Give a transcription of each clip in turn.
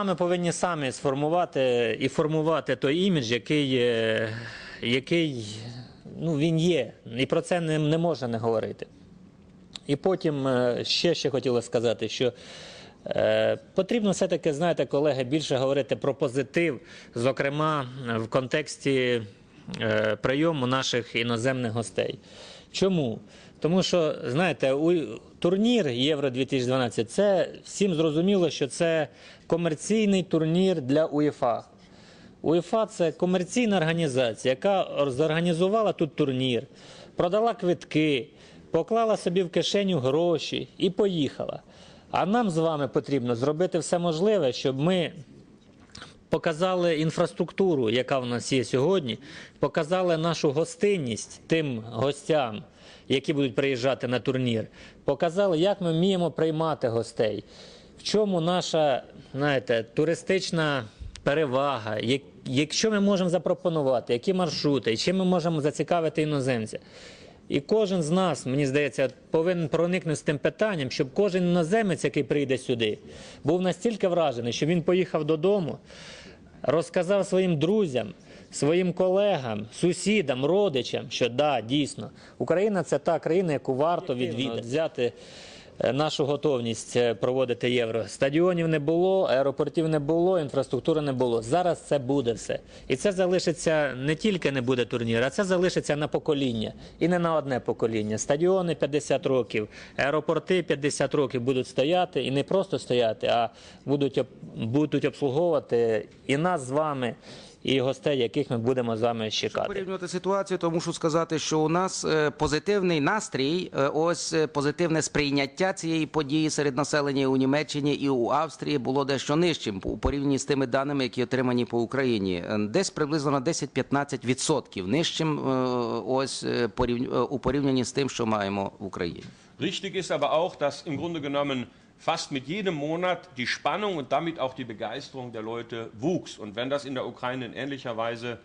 вами повинні самі сформувати і формувати той імідж, який, е, який ну, він є. І про це не, не можна не говорити. І потім е, ще, ще хотілося сказати, що е, потрібно все-таки, знаєте, колеги, більше говорити про позитив, зокрема в контексті прийому наших іноземних гостей. Чому? Тому що, знаєте, у турнір Євро 2012 це всім зрозуміло, що це комерційний турнір для УЄФА. УЄФА це комерційна організація, яка зорганізувала тут турнір, продала квитки, поклала собі в кишеню гроші і поїхала. А нам з вами потрібно зробити все можливе, щоб ми показали інфраструктуру, яка в нас є сьогодні, показали нашу гостинність тим гостям, які будуть приїжджати на турнір, показали, як ми вміємо приймати гостей, в чому наша знаєте, туристична перевага, якщо ми можемо запропонувати, які маршрути, чим ми можемо зацікавити іноземця. І кожен з нас, мені здається, повинен проникнути з тим питанням, щоб кожен іноземець, який прийде сюди, був настільки вражений, що він поїхав додому, розказав своїм друзям, своїм колегам, сусідам, родичам, що да, дійсно, Україна це та країна, яку варто відвідати, взяти нашу готовність е, проводити євро. Стадіонів не було, аеропортів не було, інфраструктури не було. Зараз це буде все. І це залишиться не тільки не буде турнір, а це залишиться на покоління. І не на одне покоління. Стадіони 50 років, аеропорти 50 років будуть стояти і не просто стояти, а будуть, будуть обслуговувати і нас з вами, і гостей, яких ми будемо з вами чекати. Порівнювати ситуацію, то мушу сказати, що у нас е, позитивний настрій, е, ось е, позитивне сприйняття цієї події серед населення у Німеччині і у Австрії було дещо нижчим у порівнянні з тими даними, які отримані по Україні. Десь приблизно на 10-15% нижчим ось порівню- у порівнянні з тим, що маємо в Україні. Richtig ist aber auch, dass im Grunde genommen fast mit jedem Monat die Spannung und damit auch die Begeisterung der Leute wuchs. Und wenn das in der Ukraine in ähnlicher Weise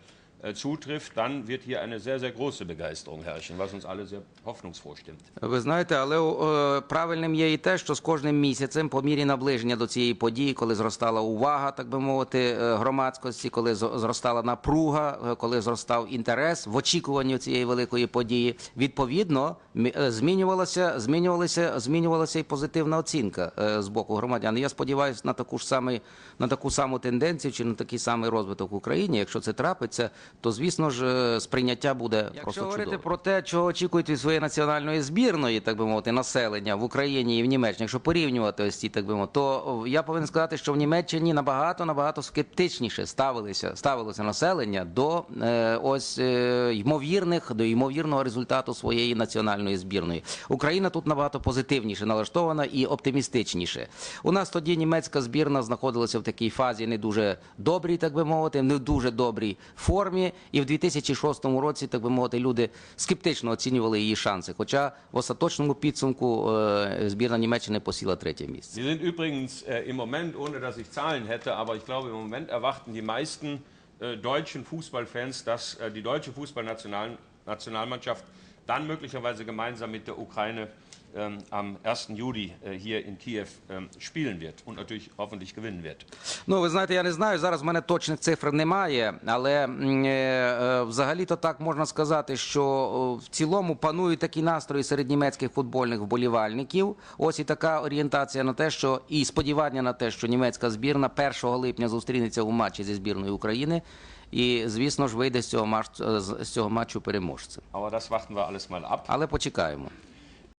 zutrifft, dann wird hier eine sehr, sehr große Begeisterung herrschen, was uns alle sehr hoffnungsfroh stimmt. Ви знаєте, але е, правильним є і те, що з кожним місяцем, по мірі наближення до цієї події, коли зростала увага, так би мовити, е, громадськості, коли зростала напруга, е, коли зростав інтерес в очікуванні цієї великої події, відповідно е, змінювалася, змінювалася, змінювалася і позитивна оцінка е, з боку громадян. Я сподіваюся на таку ж самий, на таку саму тенденцію чи на такий самий розвиток в Україні. Якщо це трапиться, то звісно ж сприйняття буде Якщо просто говорити чудове. про про те, чого очікують від своєї національної збірної, так би мовити, населення в Україні і в Німеччині, якщо порівнювати ось ці, так би мовити, то я повинен сказати, що в Німеччині набагато набагато скептичніше ставилися ставилося населення до е, ось е, ймовірних до ймовірного результату своєї національної збірної. Україна тут набагато позитивніше налаштована і оптимістичніше. У нас тоді німецька збірна знаходилася в такій фазі не дуже добрій, так би мовити, не в дуже добрій формі. І в 2006 році, так би мовити, люди скептично оцінювали її шанси. Хоча в остаточному підсумку е, збірна Німеччини посіла третє місце. Sie sind übrigens äh, im Moment, ohne dass ich Zahlen hätte, aber ich glaube, im Moment erwarten die meisten äh, deutschen Fußballfans, dass äh, die deutsche Fußballnationalmannschaft dann möglicherweise gemeinsam mit der Ukraine ähm, am 1. Juli äh, hier in Kiew ähm, spielen wird und natürlich hoffentlich gewinnen wird. Ну, ви знаєте, я не знаю. Зараз в мене точних цифр немає, але е, е, взагалі-то так можна сказати, що в цілому панують такі настрої серед німецьких футбольних вболівальників. Ось і така орієнтація на те, що і сподівання на те, що німецька збірна 1 липня зустрінеться у матчі зі збірною України. І, звісно ж, вийде з цього матчу, з цього матчу переможцем. Але почекаємо.